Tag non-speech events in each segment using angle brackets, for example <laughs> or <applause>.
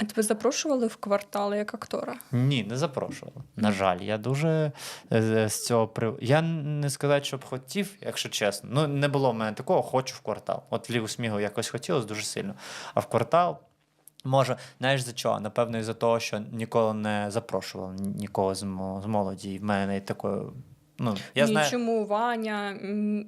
А тебе запрошували в квартали як актора? Ні, не запрошували. На жаль, я дуже е, з цього при... Я не сказати, щоб хотів, якщо чесно. Ну, не було в мене такого, хочу в квартал. От в лігу смігу якось хотілося дуже сильно. А в квартал. Може, знаєш за чого? Напевно, із-за того, що ніколи не запрошував нікого з, молоді. І в мене такої. Ну, я знаю. чому Ваня,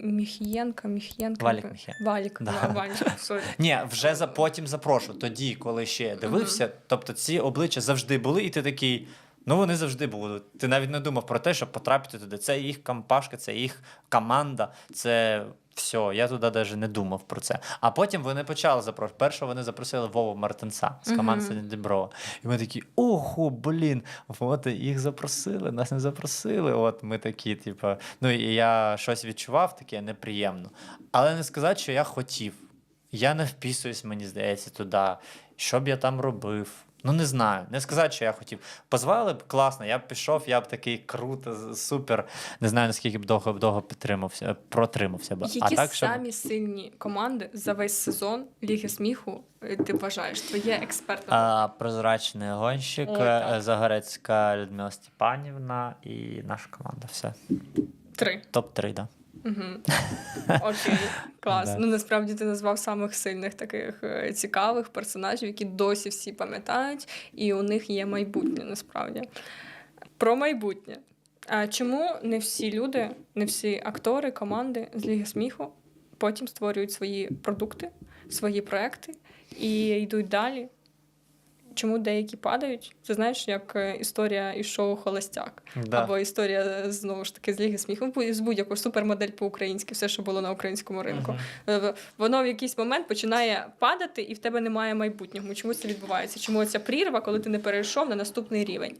Міх'єнка, Міхієнка. Валік Міхієнко. Валік, Да. <laughs> сорі. Ні, вже за потім запрошу. Тоді, коли ще дивився, тобто ці обличчя завжди були, і ти такий. Ну, вони завжди будуть. Ти навіть не думав про те, щоб потрапити туди. Це їх компашка, це їх команда, це все. Я туди навіть не думав про це. А потім вони почали запрошувати. Перше вони запросили Вову Мартинця з команди Мгм. mm Діброва. І ми такі, ого, блін, от їх запросили, нас не запросили. От ми такі, типу, ну і я щось відчував таке неприємно. Але не сказати, що я хотів. Я не вписуюсь, мені здається, туди. Що б я там робив? Ну, не знаю. Не сказати, що я хотів. Позвали б класно, я б пішов, я б такий круто, супер. Не знаю, наскільки б довго, довго підтримався, протримався б. Які а так, щоб... самі сильні команди за весь сезон Ліги сміху е, ти вважаєш? Твоє експертне. А, прозрачний гонщик, О, е, Загорецька Людмила Степанівна і наша команда. Все. Три. Топ-3, да. Угу. <laughs> Окей, клас. Да. Ну насправді ти назвав самих сильних таких е, цікавих персонажів, які досі всі пам'ятають, і у них є майбутнє насправді. Про майбутнє. А чому не всі люди, не всі актори, команди з Ліги сміху потім створюють свої продукти, свої проекти і йдуть далі? Чому деякі падають? Це знаєш, як е, історія із шоу Холостяк. Да. Або історія е, знову ж таки з Ліги сміху, з будь-якої супермодель по-українськи, все, що було на українському ринку. В- Воно в якийсь момент починає падати, і в тебе немає майбутнього. Чому це відбувається? Чому ця прірва, коли ти не перейшов на наступний рівень?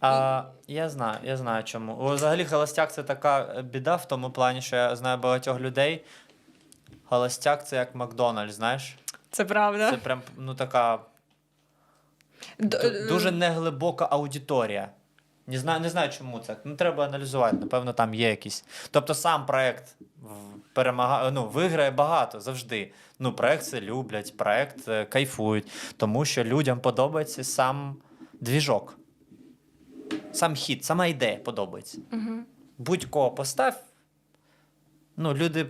А, я знаю, я знаю чому. Взагалі, холостяк це така біда в тому плані, що я знаю багатьох людей. Холостяк це як Макдональдс, знаєш? Це правда. Це прям ну така Д- дуже неглибока аудиторія. Не знаю, не знаю, чому це. Ну, треба аналізувати. Напевно, там є якісь. Тобто сам проект в- перемагає, ну, виграє багато завжди. Ну, проект це люблять, проект е, кайфують, тому що людям подобається сам двіжок. Сам хід, сама ідея подобається. Мгм. Будь-кого постав. Ну, люди м,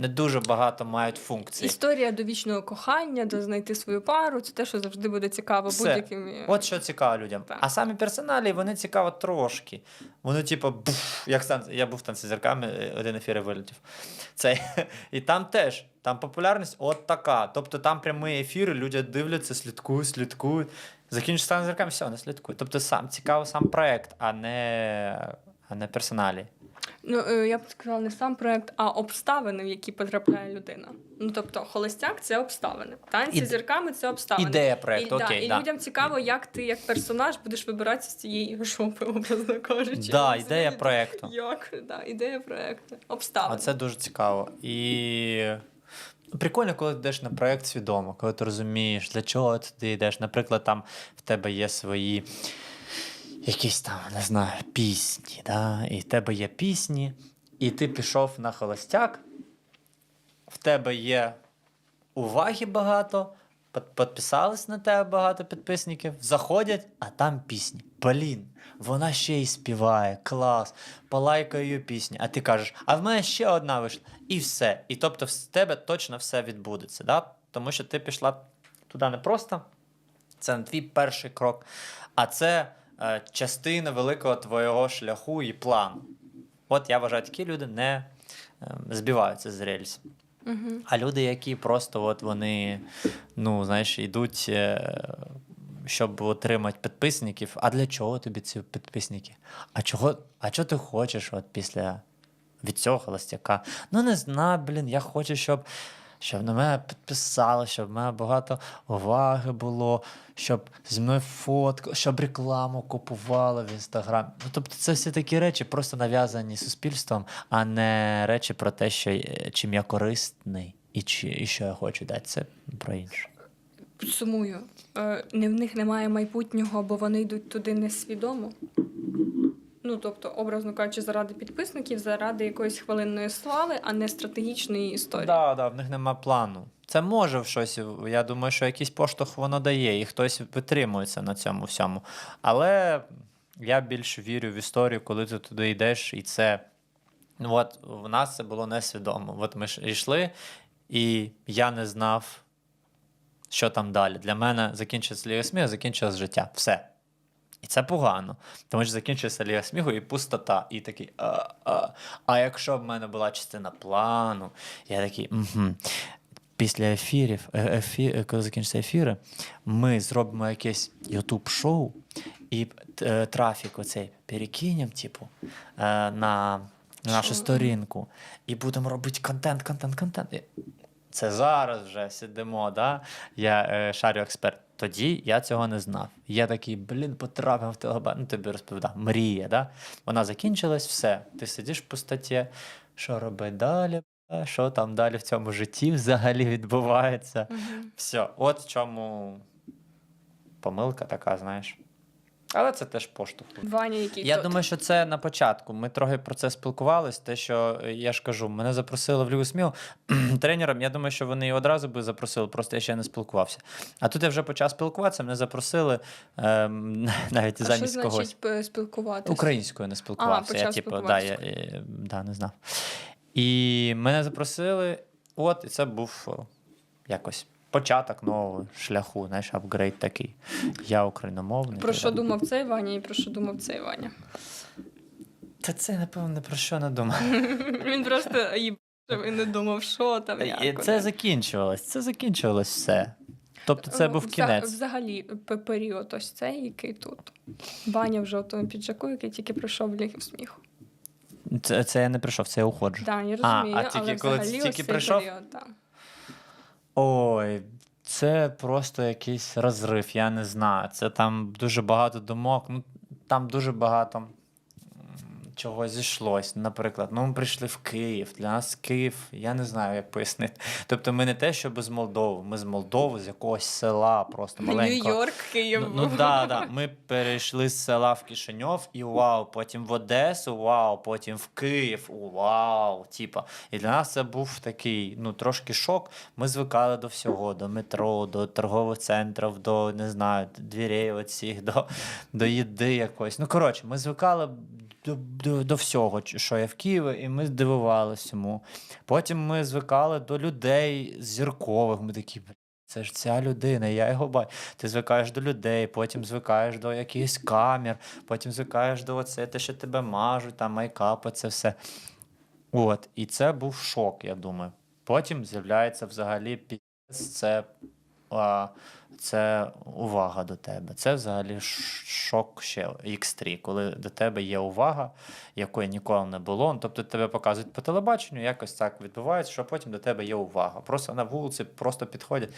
не дуже багато мають функцій. Історія до вічного кохання, до знайти свою пару це те, що завжди буде цікаво Все. будь-яким. е, От що цікаво людям. Так. А самі персоналі, вони цікаво трошки. Вони, типу, буф, як стан... я був танці зірками, е, один ефір вилетів. Це... <laughs> І там теж, там популярність от така. Тобто там прямі ефіри, люди дивляться, слідкують, слідкують. Закінчиш стан зірками, все, не слідкують. Тобто сам цікаво сам проект, а не, а не персоналі. Ну, е, я б сказала не сам проект, а обставини, в які потрапляє людина. Ну тобто, холостяк це обставини. Танці з зірками це обставини. Ідея проекту, і, окей, да, і людям цікаво, як ти як персонаж будеш вибиратися з цієї жопи, <laughs> образно кажучи. Да, ідея проекту. Як? Да, ідея проекту. Обставини. А це дуже цікаво. І прикольно, коли ти йдеш на проєкт свідомо, коли ти розумієш, для чого ти йдеш. Наприклад, там в тебе є свої якісь там, не знаю, пісні, да? і в тебе є пісні, і ти пішов на холостяк, в тебе є уваги багато. Підписались на тебе багато підписників, заходять, а там пісні. Блін, вона ще й співає, клас, полайкаю її пісню. А ти кажеш, а в мене ще одна вийшла. І все. І тобто в тебе точно все відбудеться. Да? Тому що ти пішла туди не просто, це не твій перший крок, а це частина великого твого шляху і плану. От я вважаю, такі люди не е, збиваються з рельсів. Угу. А люди, які просто от вони, ну, знаєш, йдуть, е, щоб отримати підписників. А для чого тобі ці підписники? А чого, а чого ти хочеш от після від цього холостяка? Ну, не знаю, блін, я хочу, щоб. Щоб на мене підписали, щоб в мене багато уваги було, щоб зі мною фотку, щоб рекламу купували в інстаграм. Ну, тобто, це всі такі речі, просто нав'язані суспільством, а не речі про те, що е, чим я корисний і, чи, і що я хочу дати. Це про інше. Підсумую. Е, не в них немає майбутнього, бо вони йдуть туди несвідомо. Ну, тобто, образно кажучи, заради підписників, заради якоїсь хвилинної слави, а не стратегічної історії. Да, да, в них нема плану. це може в щось. Я думаю, що якийсь поштовх воно дає, і хтось витримується на цьому всьому. Але я більш вірю в історію, коли ти туди йдеш, і це. Ну, от в нас це було несвідомо. От ми ж йшли, і я не знав, що там далі. Для мене закінчиться Ліга сміху, закінчилось життя. Все. І це погано. Тому що закінчується Ліга сміху і пустота. І такий. А, а. а якщо б в мене була частина плану, я такий. Угу. Після ефірів, е- ефі, е, коли закінчаться ефіри, ми зробимо якесь YouTube шоу і е, трафік оцей перекинемо, типу, е, на нашу сторінку. І будемо робити контент, контент, контент. Це зараз вже сидимо, да? я е, шарю експерт. Тоді я цього не знав. Я такий, блін, потрапив в телебачення. Ну, тобі розповідав, мрія, да? Вона закінчилась, все. Ти сидиш в пустоті, що робити далі? Що там далі в цьому житті взагалі відбувається? Мгм. Все, от в чому помилка така, знаєш. Але це теж поштовх. Ваня, який Я тот? думаю, що це на початку. Ми трохи про це спілкувались. Те, що е, я ж кажу, мене запросили в Лігу сміху <clears throat> тренером. Я думаю, що вони і одразу би запросили, просто я ще не спілкувався. А тут я вже почав спілкуватися, мене запросили ем, <laughs> навіть а що замість когось. значить спілкуватися? Українською не спілкувався. я, типу, да, я, е, да, не знав. І мене запросили, от, і це був о, якось початок нового шляху, знаєш, апгрейд такий. Я україномовний. Про що думав цей Ваня і про що думав цей Ваня? Та це, напевно, про що не думав. <laughs> Він просто їбав і не думав, що там. як, І це закінчувалось, це закінчувалось все. Тобто це Е, був кінець. Взагалі, період ось цей, який тут. Ваня в жовтому піджаку, який тільки прийшов в Лігу сміху. Це, це я не прийшов, це я уходжу. Да, я А, розумію, а тільки але коли взагалі тільки ось цей прийшов? період, да. Ой, це просто якийсь розрив, я не знаю. Це там дуже багато думок, ну там дуже багато чого зійшлось. Наприклад, ну ми прийшли в Київ. Для нас Київ, я не знаю, як пояснити. <laughs> Тобто, ми не те, щоб з Молдови, ми з Молдови, з якогось села, просто <laughs> маленького. Нью-Йорк, Київ. Ну, ну да, да. Ми перейшли з села в Кишиньов і вау, потім в Одесу, вау, потім в Київ, вау. Типа. І для нас це був такий, ну, трошки шок. Ми звикали до всього, до метро, до торгових центрів, до не знаю, дверей оцих, до, до їди якоїсь. Ну, коротше, ми звикали. До, до, до всього, що є в Києві, і ми здивувалися цьому. Потім ми звикали до людей зіркових. Ми такі, «Бля, це ж ця людина, я його бачу. Ти звикаєш до людей, потім звикаєш до якихось камер, потім звикаєш до оце, те, що тебе мажуть, там майкапи, це все. От, і це був шок, я думаю. Потім з'являється взагалі піс, це, а, це увага до тебе. Це взагалі шок ще X3, коли до тебе є увага, якої ніколи не було. Ну, Тобто тебе показують по телебаченню, якось так відбувається, що потім до тебе є увага. Просто на вулиці просто підходять.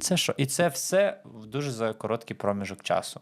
Це що? І це все в дуже за короткий проміжок часу.